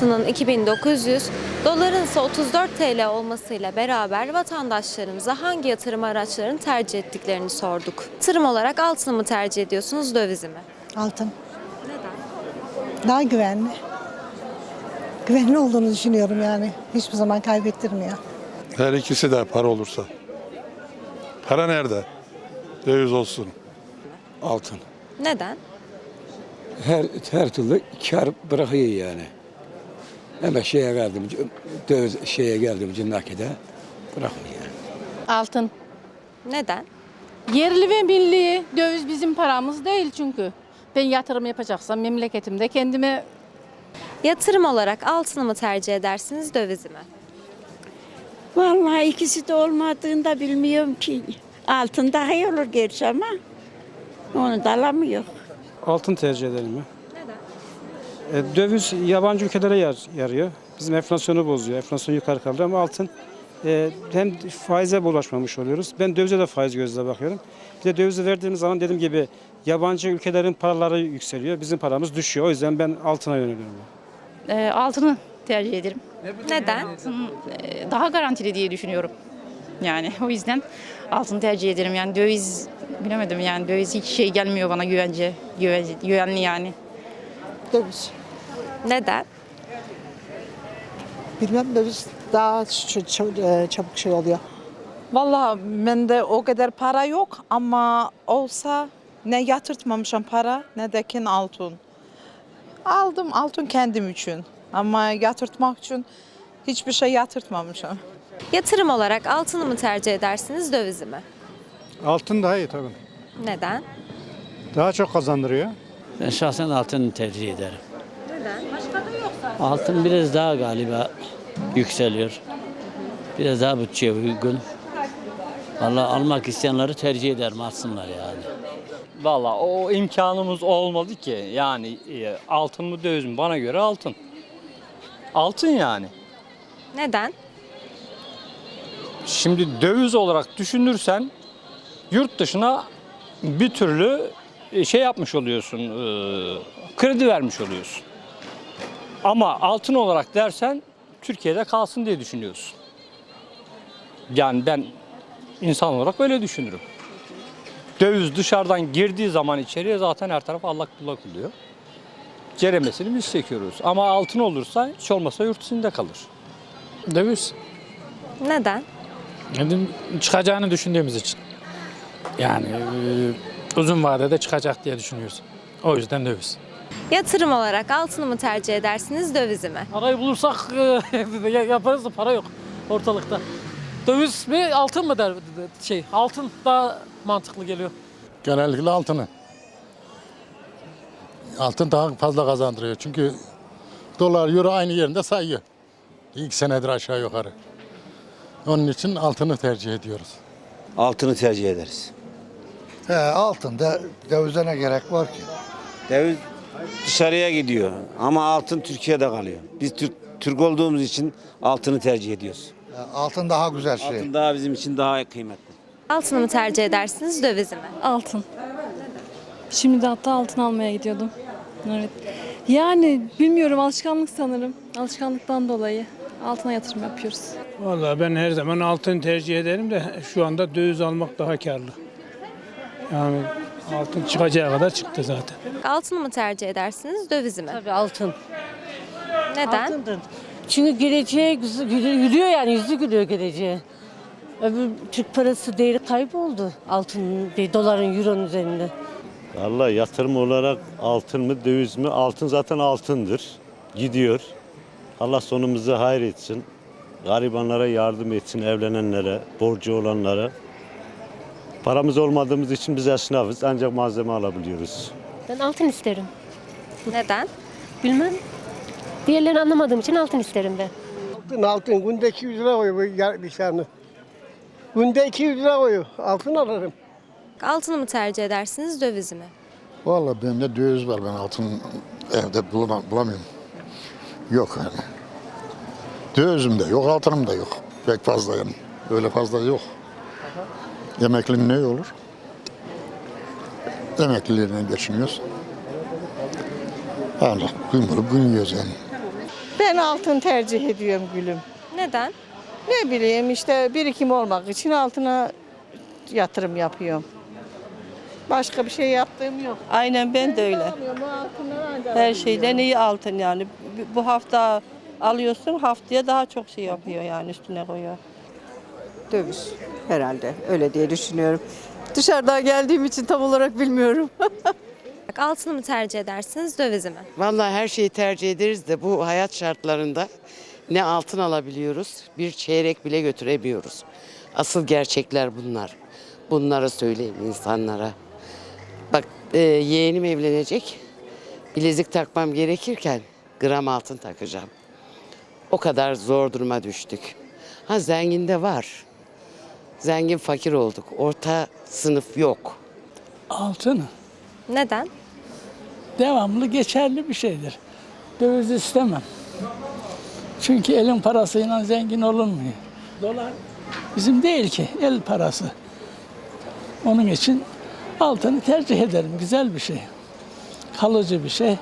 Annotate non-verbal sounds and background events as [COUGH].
altının 2900, doların ise 34 TL olmasıyla beraber vatandaşlarımıza hangi yatırım araçlarını tercih ettiklerini sorduk. Yatırım olarak altını mı tercih ediyorsunuz, dövizi mi? Altın. Daha güvenli. Güvenli olduğunu düşünüyorum yani. Hiçbir zaman kaybettirmiyor. Her ikisi de para olursa. Para nerede? Döviz olsun. Altın. Neden? Her her türlü kar bırakıyor yani. Ama şeye geldim, döviz şeye geldim nakide bırakmıyor yani. Altın. Neden? Yerli ve milli döviz bizim paramız değil çünkü. Ben yatırım yapacaksam memleketimde kendime Yatırım olarak altını mı tercih edersiniz, dövizi mi? Vallahi ikisi de olmadığını da bilmiyorum ki. Altın daha iyi olur gerçi ama onu da alamıyor. Altın tercih ederim ya. Neden? döviz yabancı ülkelere yar, yarıyor. Bizim enflasyonu bozuyor. Enflasyon yukarı kaldırıyor ama altın e, hem faize bulaşmamış oluyoruz. Ben dövize de faiz gözle bakıyorum. Bir de dövizi verdiğimiz zaman dediğim gibi yabancı ülkelerin paraları yükseliyor. Bizim paramız düşüyor. O yüzden ben altına yöneliyorum. Ee, altını tercih ederim. Neden? Ee, Daha garantili diye düşünüyorum. Yani o yüzden altını tercih ederim. Yani döviz bilemedim yani döviz hiç şey gelmiyor bana güvence, güvence güvenli yani. Döviz. Neden? Bilmem döviz daha ç- ç- e, çabuk şey oluyor. Vallahi bende o kadar para yok ama olsa ne yatırtmamışım para ne de kin altın. Aldım altın kendim için ama yatırtmak için hiçbir şey yatırtmamışım. Yatırım olarak altını mı tercih edersiniz, dövizi mi? Altın daha iyi tabii. Neden? Daha çok kazandırıyor. Ben şahsen altını tercih ederim. Altın biraz daha galiba yükseliyor. Biraz daha bütçeye uygun. Vallahi almak isteyenleri tercih ederim alsınlar yani. Valla o imkanımız olmadı ki. Yani e, altın mı döviz mü? Bana göre altın. Altın yani. Neden? Şimdi döviz olarak düşünürsen yurt dışına bir türlü e, şey yapmış oluyorsun, e, kredi vermiş oluyorsun. Ama altın olarak dersen Türkiye'de kalsın diye düşünüyorsun. Yani ben insan olarak öyle düşünürüm. Döviz dışarıdan girdiği zaman içeriye zaten her taraf allak bullak oluyor. Ceremesini biz çekiyoruz. Ama altın olursa hiç olmasa yurt içinde kalır. Döviz. Neden? Yani çıkacağını düşündüğümüz için. Yani e, uzun vadede çıkacak diye düşünüyoruz. O yüzden döviz. Yatırım olarak altını mı tercih edersiniz, dövizi mi? Parayı bulursak e, [LAUGHS] yaparız da para yok ortalıkta. Döviz mi altın mı der şey altın daha mantıklı geliyor. Genellikle altını. Altın daha fazla kazandırıyor. Çünkü dolar, euro aynı yerinde sayıyor. İlk senedir aşağı yukarı. Onun için altını tercih ediyoruz. Altını tercih ederiz. He, altında dövize ne gerek var ki? Döviz dışarıya gidiyor ama altın Türkiye'de kalıyor. Biz Türk, Türk olduğumuz için altını tercih ediyoruz. Altın daha güzel şey. Altın daha bizim için daha kıymetli. Altını mı tercih edersiniz, dövizi mi? Altın. Şimdi de hatta altın almaya gidiyordum. Evet. Yani bilmiyorum alışkanlık sanırım. Alışkanlıktan dolayı altına yatırım yapıyoruz. Vallahi ben her zaman altın tercih ederim de şu anda döviz almak daha karlı. Yani altın çıkacağı kadar çıktı zaten. Altını mı tercih edersiniz, dövizi mi? Tabii altın. Neden? Çünkü geleceğe gülüyor yani yüzü gülüyor geleceğe. Öbür Türk parası değeri kayboldu altın, doların, euronun üzerinde. Vallahi yatırım olarak altın mı döviz mi? Altın zaten altındır. Gidiyor. Allah sonumuzu hayır etsin. Garibanlara yardım etsin, evlenenlere, borcu olanlara. Paramız olmadığımız için biz esnafız ancak malzeme alabiliyoruz. Ben altın isterim. Neden? Bilmem. Diğerlerini anlamadığım için altın isterim ben. Altın altın günde 200 lira koyuyor bir tane. Günde 200 lira koyuyor. Altın alırım. Altını mı tercih edersiniz, dövizi mi? Vallahi bende döviz var. Ben altın evde bulamam, bulamıyorum. Yok yani. Dövizim de yok, altınım da yok. Pek fazla yani. Öyle fazla yok. Emeklinin ne olur? Emekliliğine geçiniyoruz. Yani gün bulup gün yiyoruz yani. Ben altın tercih ediyorum gülüm. Neden? Ne bileyim işte birikim olmak için altına yatırım yapıyorum. Başka bir şey yaptığım yok. Aynen ben de öyle. Her şeyden iyi altın yani. Bu hafta alıyorsun haftaya daha çok şey yapıyor yani üstüne koyuyor. Döviz herhalde öyle diye düşünüyorum. Dışarıdan geldiğim için tam olarak bilmiyorum. [LAUGHS] Altını mı tercih edersiniz, dövizi mi? Vallahi her şeyi tercih ederiz de bu hayat şartlarında ne altın alabiliyoruz, bir çeyrek bile götüremiyoruz. Asıl gerçekler bunlar. Bunları söyleyeyim insanlara. Bak e, yeğenim evlenecek. Bilezik takmam gerekirken gram altın takacağım. O kadar zor duruma düştük. Ha zenginde var. Zengin fakir olduk. Orta sınıf yok. Altın Neden? devamlı geçerli bir şeydir. Döviz istemem. Çünkü elin parasıyla zengin olunmuyor. Dolar bizim değil ki el parası. Onun için altını tercih ederim. Güzel bir şey. Kalıcı bir şey.